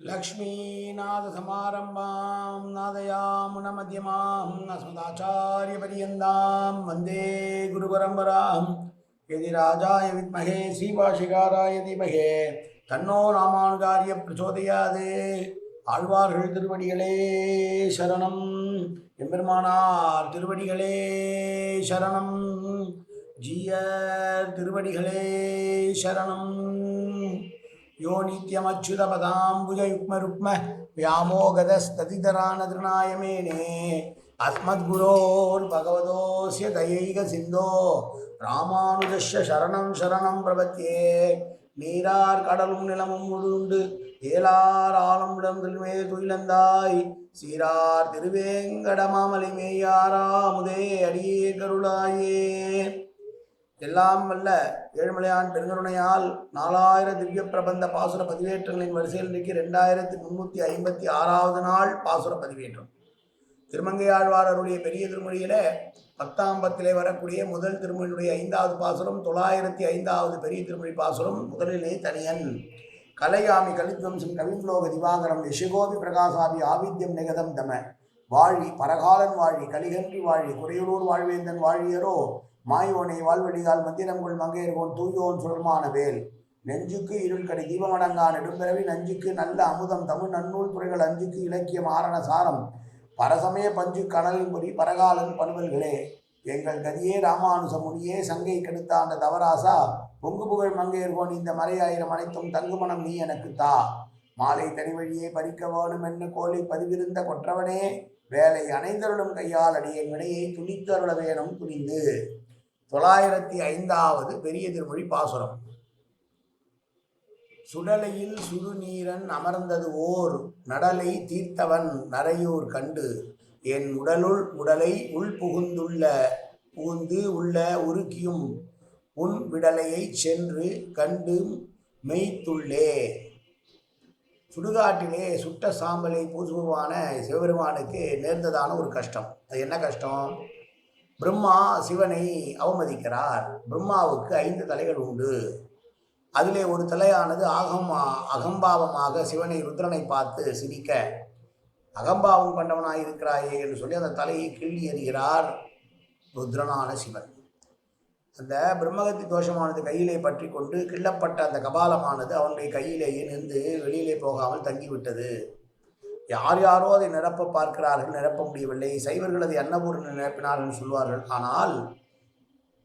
लक्ष्मीनाथसमारम्भां नादयामुनमध्यमां अस्मदाचार्यपर्यन्तां वन्दे गुरुपरम्परां यदि राजाय विद्महे श्रीभाषिकाराय धीमहे தன்னோ ராமானுகாரிய பிரச்சோதயாது ஆழ்வார்கள் திருவடிகளே சரணம் எம்பெருமானார் திருவடிகளே சரணம் ஜீயர் திருவடிகளே சரணம் யோ நித்யமச்சுதபதாம்புஜயுக்மருக்ம வியாமோகதஸ்ததிதரானதிருநாயமேனே அஸ்மத்குரோர் பகவதோசிய தயைக சிந்தோ ராமானுஜஸ்ய சரணம் சரணம் பிரபத்தியே நீரார் கடலும் நிலமும் முழுண்டு ஏலார் ஆளும் இடம்மே துயிலந்தாய் சீரார் திருவேங்கடமாமலை மேயாரா அடியே கருளாயே எல்லாம் வல்ல ஏழுமலையான் பெருங்கருணையால் நாலாயிரம் திவ்ய பிரபந்த பாசுர பதிவேற்றங்களின் வரிசையில் இன்றைக்கு ரெண்டாயிரத்தி முன்னூற்றி ஐம்பத்தி ஆறாவது நாள் பாசுர பதிவேற்றம். திருமங்கையாழ்வாரருடைய பெரிய திருமொழியில பத்தாம் பத்திலே வரக்கூடிய முதல் திருமொழியுடைய ஐந்தாவது பாசுரம் தொள்ளாயிரத்தி ஐந்தாவது பெரிய திருமொழி பாசுரம் முதலிலே தனியன். கலையாமி கலித்வம்சம் கவிம்லோக திவாகரம் யசுகோபி பிரகாசாபி ஆவித்யம் நிகதம் தம. வாழி பரகாலன் வாழி கலிகன்றி வாழி குறையூர் வாழ்வேந்தன் வாழியரோ மாயோனை மந்திரம் மந்திரங்குள் மங்கையர்கோன் தூயோன் சுழற்மான வேல் நெஞ்சுக்கு இருள் கடை தீபமடங்கா நெடும்பிறவி நஞ்சுக்கு நல்ல அமுதம் தமிழ் நன்னூல் துறைகள் அஞ்சுக்கு இலக்கியம் ஆரண சாரம். பரசமய பஞ்சு கனலின் பொறி பரகாலன் பணுவல்களே எங்கள் கதியே ராமானுச முனியே சங்கை கெடுத்தாண்ட தவராசா? பொங்கு புகழ் மங்கையர்கோன் இந்த மலையாயிரம் அனைத்தும் தங்குமணம் நீ எனக்கு தா. மாலை தனிவழியே பறிக்க வேணும் என்ன கோலை பதிவிருந்த கொற்றவனே? வேலை அனைந்தருளும் கையால் அடியேன் வினையை துணித்தருள வேணும் துணிந்து. தொள்ளாயிரத்தி ஐந்தாவது பெரிய திருமொழி பாசுரம். சுடலையில் சுடுநீரன் அமர்ந்தது ஓர் நடலை தீர்த்தவன் நரையூர் கண்டு என் உடலுள் உடலை உள் புகுந்துள்ள புகுந்து உள்ள உருக்கியும் உன் விடலையை சென்று கண்டு மெய்த்துள்ளே. சுடுகாட்டிலே சுட்ட சாம்பலை பூசுபவான சிவபெருமானுக்கு நேர்ந்ததான ஒரு கஷ்டம். அது என்ன கஷ்டம்? பிரம்மா சிவனை அவமதிக்கிறார். பிரம்மாவுக்கு ஐந்து தலைகள் உண்டு. அதிலே ஒரு தலையானது அகம் அகம்பாவமாக சிவனை ருத்ரனை பார்த்து சிரிக்க அகம்பாவம் கொண்டவனாக இருக்கிறாயே என்று சொல்லி அந்த தலையை கிள்ளி எறிகிறார் ருத்ரனான சிவன். அந்த பிரம்மகத்தி தோஷமானது கையிலே பற்றி கொண்டு கிள்ளப்பட்ட அந்த கபாலமானது அவனுடைய கையிலேயே நின்று வெளியிலே போகாமல் தங்கிவிட்டது. யார் யாரோ அதை நிரப்ப பார்க்கிறார்கள் நிரப்ப முடியவில்லை. சைவர்கள் அதை அன்னபூர்ணி நிரப்பினார்கள் சொல்வார்கள். ஆனால்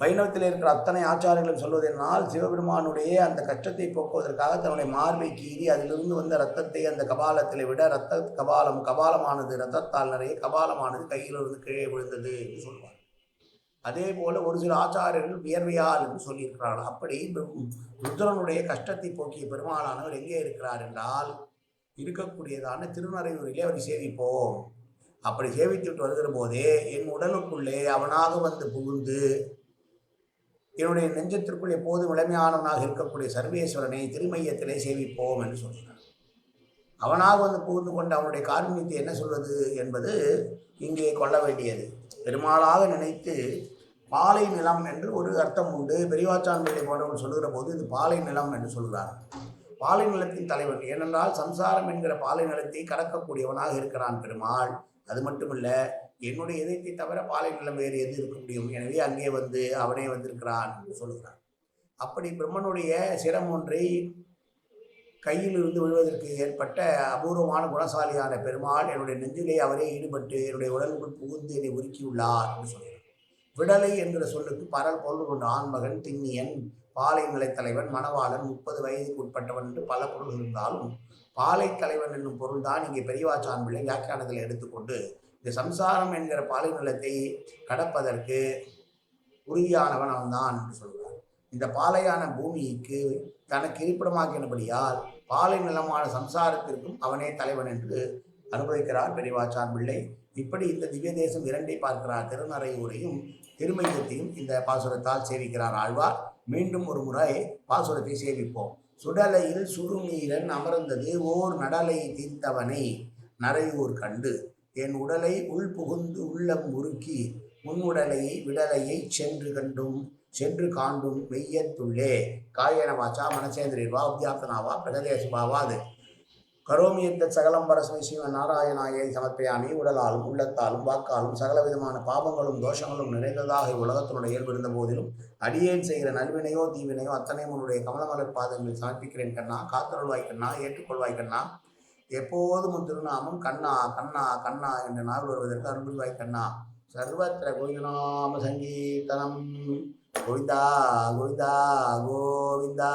வைணவத்தில் இருக்கிற அத்தனை ஆச்சாரங்களும் சொல்வது என்னால் சிவபெருமானுடைய அந்த கஷ்டத்தை போக்குவதற்காக தன்னுடைய மார்பை கீறி அதிலிருந்து வந்த ரத்தத்தை அந்த கபாலத்தில் விட ரத்த கபாலம் கபாலமானது ரத்தத்தால் நிறைய கபாலமானது கையிலிருந்து கீழே விழுந்தது என்று சொல்வார் அதே போல ஒரு சில ஆச்சாரியர்கள் வியர்வையால் என்று சொல்லியிருக்கிறார்கள். அப்படி ருத்ரனுடைய கஷ்டத்தை போக்கிய பெருமாளானவர் எங்கே இருக்கிறார் என்றால் இருக்கக்கூடியதான திருநறையூரிலே அவரை சேவிப்போம். அப்படி சேவித்துட்டு வருகிற போதே என் உடலுக்குள்ளே அவனாக வந்து புகுந்து என்னுடைய நெஞ்சத்திற்குள் எப்போதும் இளமையானவனாக இருக்கக்கூடிய சர்வேஸ்வரனை திருமையத்திலே சேவிப்போம் என்று சொல்கிறார். அவனாக வந்து புகுந்து கொண்டு அவனுடைய காரணியத்தை என்ன சொல்வது என்பது இங்கே கொள்ள வேண்டியது. பெருமாளாக நினைத்து பாலை நிலம் என்று ஒரு அர்த்தம் உண்டு. பெரியவாச்சான் பிள்ளை போன்றவர் சொல்லுகிற போது இது பாலை நிலம் என்று சொல்கிறார். பாலை நிலத்தின் தலைவன். ஏனென்றால் சம்சாரம் என்கிற பாலை நிலத்தை கடக்கக்கூடியவனாக இருக்கிறான் பெருமாள். அது மட்டுமல்ல என்னுடைய இதயத்தை தவிர பாலை நிலம் வேறு எது இருக்க முடியும்? எனவே அங்கே வந்து அவனே வந்திருக்கிறான் என்று சொல்கிறான். அப்படி பிரம்மனுடைய சிரம் ஒன்றை கையில் இருந்து விழுவதற்கு ஏற்பட்ட அபூர்வமான குணசாலியான பெருமாள் என்னுடைய நெஞ்சிலே அவரே ஈடுபட்டு என்னுடைய உடலுக்குள் புகுந்து என்னை உருக்கியுள்ளார் என்று சொல்கிறார். விடலை என்கிற சொல்லுக்கு பரல் பொருள் கொண்ட ஆண்மகன் திண்ணியன். பாலைநிலை தலைவன் மணவாளன் முப்பது வயதுக்கு உட்பட்டவன் என்று பல பொருள் இருந்தாலும் பாலை தலைவன் என்னும் பொருள் தான் இங்கே பெரியவாச்சான் பிள்ளை வியாக்கியானத்தில் எடுத்துக்கொண்டு இந்த சம்சாரம் என்கிற பாலை நிலத்தை கடப்பதற்கு உறுதியானவன் அவன்தான் என்று சொல்கிறார். இந்த பாலையான பூமிக்கு தனக்கு இருப்பிடமாக்கினபடியால் பாலை நிலமான சம்சாரத்திற்கும் அவனே தலைவன் என்று அனுபவிக்கிறார் பெரியவாச்சான் பிள்ளை இப்படி இந்த திவ்ய தேசம் இரண்டை பார்க்கிறார். திருநறையூரையும் திருமையத்தையும் இந்த பாசுரத்தால் சேவிக்கிறார் ஆழ்வார். மீண்டும் ஒரு முறை பாசுரத்தை சேவிப்போம். சுடலையில் சுடுநீரன் அமர்ந்தது ஓர் நடலை தீர்த்தவனை நரையூர் கண்டு. என் உடலை உள் புகுந்து உள்ளம் உருக்கி உன் உடலை விடலையை சென்று கண்டும் சென்று காண்டும் மெய்யத்துள்ளே. காயன வாச்சா மனசேந்திரிவா உத்தியாப்தனாவா பிரகதேசுபாவா அது. கரோமி எந்த சகலம் பரஸ்மை சிவ நாராயணாயை சமர்ப்பயாமி உடலாலும் உள்ளத்தாலும் வாக்காலும் சகல விதமான பாவங்களும் தோஷங்களும் நிறைந்ததாக உலகத்தினுடைய இயல்பு இருந்த போதிலும் அடியேன் செய்கிற நல்வினையோ தீவினையோ அத்தனையும் உன்னுடைய கமலமலர் பாதங்களில் சமர்ப்பிக்கிறேன் கண்ணா காத்தருள்வாய் கண்ணா ஏற்றுக்கொள்வாய் கண்ணா. எப்போதும் உன் திருநாமம் கண்ணா கண்ணா கண்ணா என்ற நாள் வருவதற்கு அருள்வாய் கண்ணா. சர்வத்திர கோவிந்தநாம சங்கீர்த்தனம். கோவிந்தா கோவிந்தா கோவிந்தா.